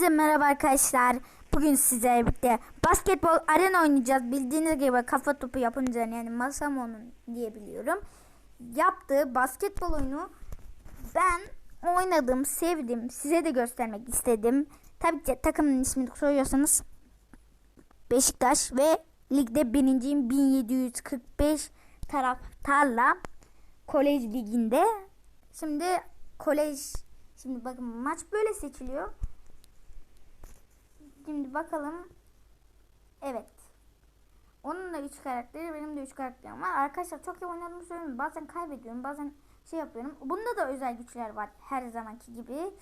Hepinize merhaba arkadaşlar. Bugün sizlerle birlikte basketbol arena oynayacağız. Bildiğiniz gibi kafa topu yapınca yani Masamo'nun diyebiliyorum. Yaptığı basketbol oyunu ben oynadım, sevdim. Size de göstermek istedim. Tabii ki takımın ismini soruyorsanız Beşiktaş ve ligde birinciyim 1745 taraftarla kolej liginde. Şimdi kolej şimdi bakın maç böyle seçiliyor. Şimdi bakalım. Evet. Onun da 3 karakteri, benim de 3 karakterim var. Arkadaşlar çok iyi oynadığımı söylüyorum. Bazen kaybediyorum, bazen şey yapıyorum. Bunda da özel güçler var her zamanki gibi.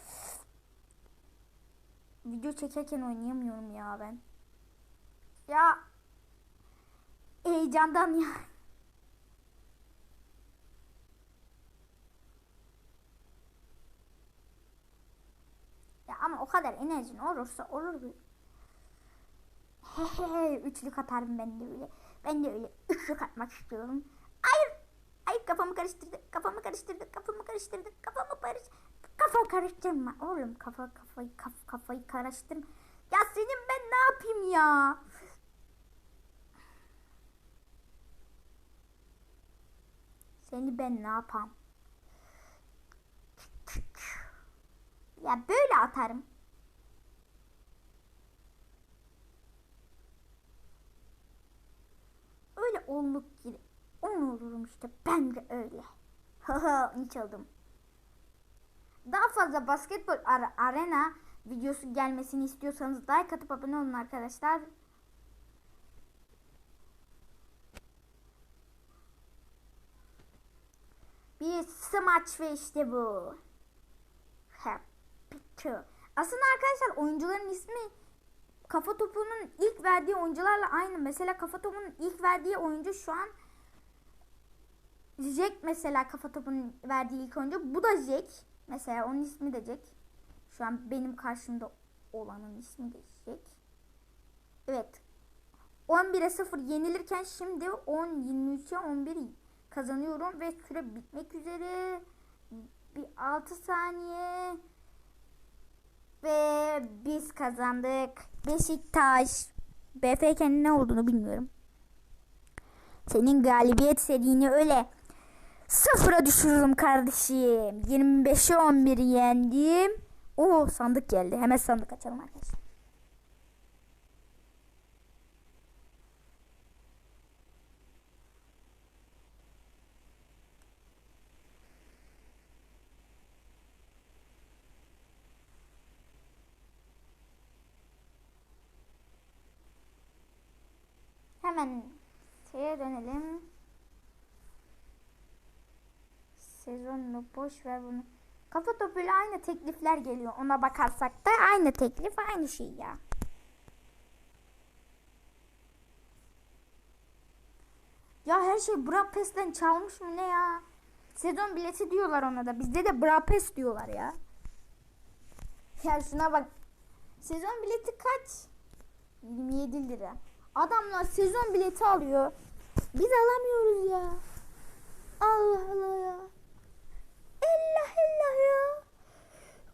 Video çekerken oynayamıyorum ya ben. Ya heyecandan ya. Ya ama o kadar enerjin olursa olur bu. Hehehe üçlük atarım ben de öyle. Ben de öyle üçlük atmak istiyorum. Hayır. Hayır kafamı karıştırdı. Kafamı karıştırdı. Kafamı karıştırdı. Kafamı karış kafa karıştırma. Oğlum kafa kafayı kaf, kafayı karıştırma. Ya senin ben ne yapayım ya? Seni ben ne yapam? Ya böyle atarım. Olmak gibi. Onu olurum işte. Ben de öyle. Haha hiç oldum. Daha fazla basketbol ar- arena videosu gelmesini istiyorsanız like atıp abone olun arkadaşlar. Bir smaç ve işte bu. Happy. Aslında arkadaşlar oyuncuların ismi kafa topunun ilk verdiği oyuncularla aynı. Mesela kafa topunun ilk verdiği oyuncu şu an Jack mesela kafa topunun verdiği ilk oyuncu. Bu da Jack. Mesela onun ismi de Jack. Şu an benim karşımda olanın ismi de Jack. Evet. 11'e 0 yenilirken şimdi 10 23'e 11 kazanıyorum ve süre bitmek üzere. Bir 6 saniye ve biz kazandık. Beşiktaş. BFK'nin ne olduğunu bilmiyorum. Senin galibiyet serini öyle sıfıra düşürürüm kardeşim. 25'e 11 yendim. Oo sandık geldi. Hemen sandık açalım arkadaşlar. Hemen şeye dönelim. Sezonunu boş ver bunu. Kafa topuyla aynı teklifler geliyor. Ona bakarsak da aynı teklif aynı şey ya. Ya her şey Brapest'ten çalmış mı ne ya? Sezon bileti diyorlar ona da. Bizde de Brapest diyorlar ya. Ya şuna bak. Sezon bileti kaç? 27 lira. Adamlar sezon bileti alıyor. Biz alamıyoruz ya. Allah Allah ya. Allah Allah ya.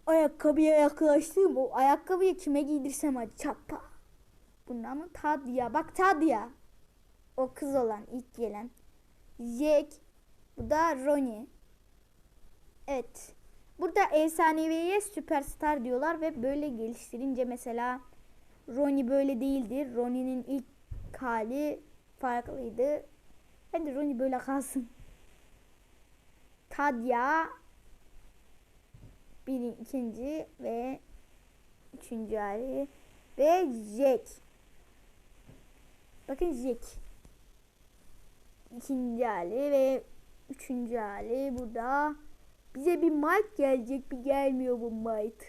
Ayakkabıya yaklaştım. O ayakkabıyı kime giydirsem hadi çapa. Bundan mı? Tadia. Bak Tadia. O kız olan ilk gelen. Jack. Bu da Ronnie. Evet. Burada efsaneviye süperstar diyorlar ve böyle geliştirince mesela Ronnie böyle değildi. Ronnie'nin ilk hali farklıydı. Hadi Ronnie böyle kalsın. Tadia bir ikinci ve üçüncü hali ve Jack. Bakın Jack. İkinci hali ve üçüncü hali burada. Bize bir Mike gelecek bir gelmiyor bu Mike.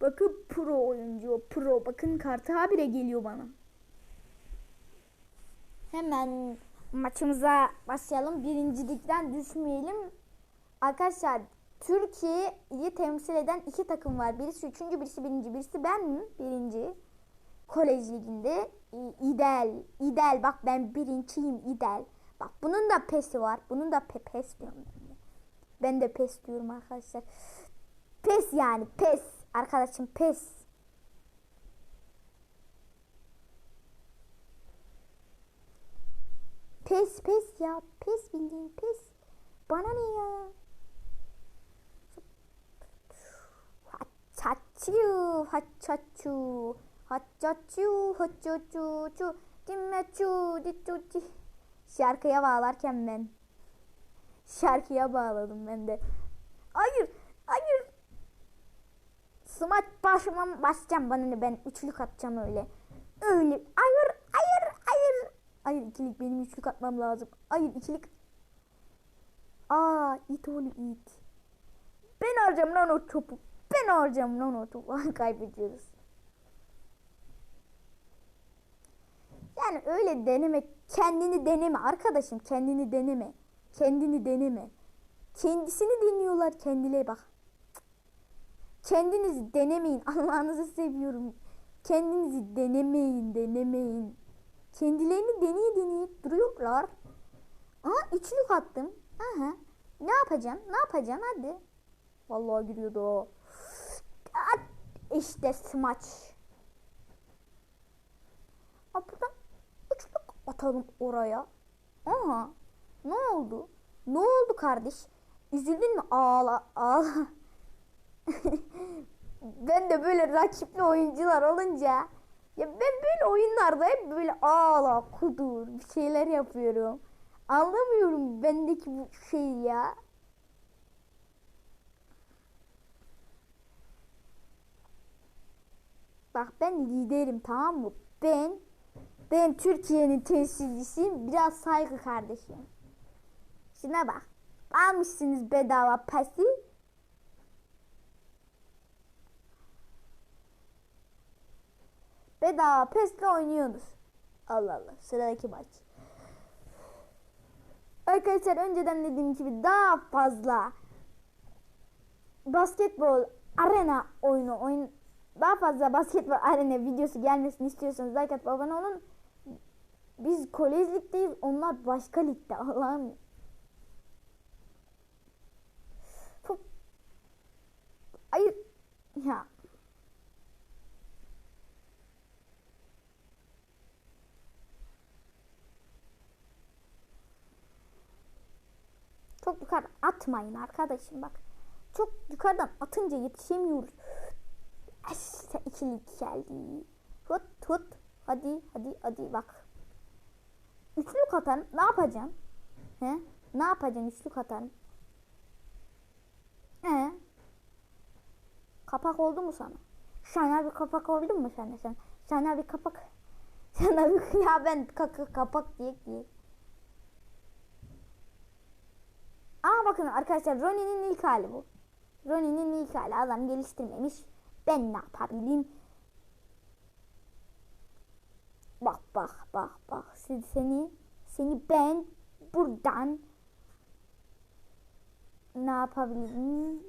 Bakın pro oyuncu pro. Bakın kartı habire geliyor bana. Hemen maçımıza başlayalım. Birincilikten düşmeyelim. Arkadaşlar Türkiye'yi temsil eden iki takım var. Birisi üçüncü, birisi birinci. Birisi ben birinci. Kolej liginde. İdeal. İdeal. Bak ben birinciyim. İdeal. Bak bunun da pesi var. Bunun da pe pes diyorum. Ben de pes diyorum arkadaşlar. Pes yani pes. Arkadaşım pes. Pes pes ya. Pes bildiğin pes. Bana ne ya? Haçaçu, haçaçu, haçaçu, haçaçu, dimmeçu, diçuçi. Şarkıya bağlarken ben. Şarkıya bağladım ben de. Hayır, hayır. Smaç başlamam başlayacağım bana ne ben üçlük atacağım öyle. Öyle. Hayır ikilik benim üçlük atmam lazım. Hayır ikilik. Aa it oğlu it. Ben harcam lan o topu. Ben harcam lan o topu. Kaybediyoruz. Yani öyle deneme. Kendini deneme arkadaşım. Kendini deneme. Kendini deneme. Kendisini deniyorlar kendileri bak. Kendinizi denemeyin. Allah'ınızı seviyorum. Kendinizi denemeyin, denemeyin. Kendilerini deneye deneye duruyorlar. Aa üçlük attım. Aha. Ne yapacaksın? Ne yapacaksın? Hadi. Vallahi giriyordu o. İşte smaç. Aa, buradan üçlük atalım oraya. Aha. Ne oldu? Ne oldu kardeş? Üzüldün mü? Ağla, ağla. ben de böyle rakipli oyuncular olunca ya ben böyle oyunlarda hep böyle ağla, kudur bir şeyler yapıyorum. Anlamıyorum bendeki bu şey ya. Bak ben liderim tamam mı? Ben ben Türkiye'nin temsilcisiyim. Biraz saygı kardeşim. Şuna bak. Almışsınız bedava pası. Bedava pesle oynuyorsunuz. Allah Allah. Sıradaki maç. Arkadaşlar önceden dediğim gibi daha fazla basketbol arena oyunu oyun daha fazla basketbol arena videosu gelmesini istiyorsanız like atıp abone olun. Biz kolej ligdeyiz. Onlar başka ligde. Allah'ım. Hop. Hayır. Ya. Çok yukarı atmayın arkadaşım bak. Çok yukarıdan atınca yetişemiyoruz. İşte ikilik geldi. Hut hut. Hadi hadi hadi bak. Üçlük atarım. Ne yapacaksın? He? Ne yapacaksın üçlük atarım? He? Kapak oldu mu sana? Sana bir kapak oldu mu sana? Sen, sana bir kapak. Sana bir ya kapak diye diye. Aa bakın arkadaşlar Ronnie'nin ilk hali bu. Ronnie'nin ilk hali adam geliştirmemiş. Ben ne yapabilirim? Bak bak bak bak seni, seni ben buradan ne yapabilirim?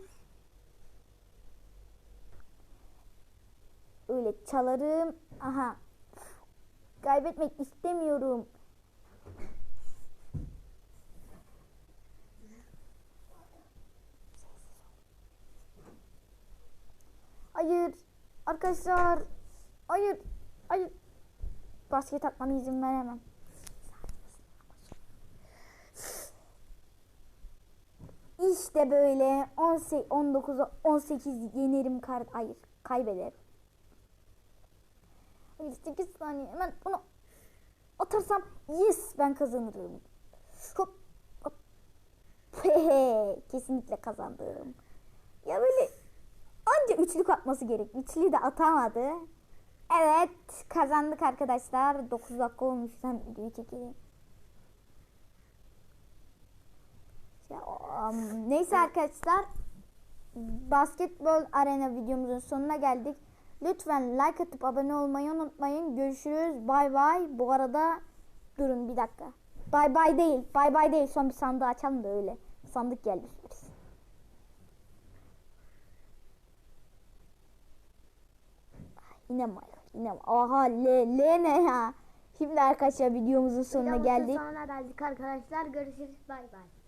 Öyle çalarım. Aha. Kaybetmek istemiyorum. Hayır. Arkadaşlar. Hayır. Hayır. Basket atmana izin veremem. İşte böyle 18 19'a 18 yenerim kar hayır kaybederim. Hayır 8 saniye hemen bunu atarsam yes ben kazanırım. Hop hop. Kesinlikle kazandım. Ya böyle anca üçlük atması gerek. Üçlüyü de atamadı. Evet kazandık arkadaşlar. 9 dakika olmuş. Sen videoyu çekelim. Ya, um, neyse arkadaşlar. Basketbol arena videomuzun sonuna geldik. Lütfen like atıp abone olmayı unutmayın. Görüşürüz. Bay bay. Bu arada durun bir dakika. Bay bay değil. Bay bay değil. Son bir sandığı açalım da öyle. Sandık geldi Yine mi? Yine? Aha le, le ne ya? Şimdi arkadaşlar videomuzun sonuna Videomuzun geldik. sonuna geldik arkadaşlar. Görüşürüz. Bay bay.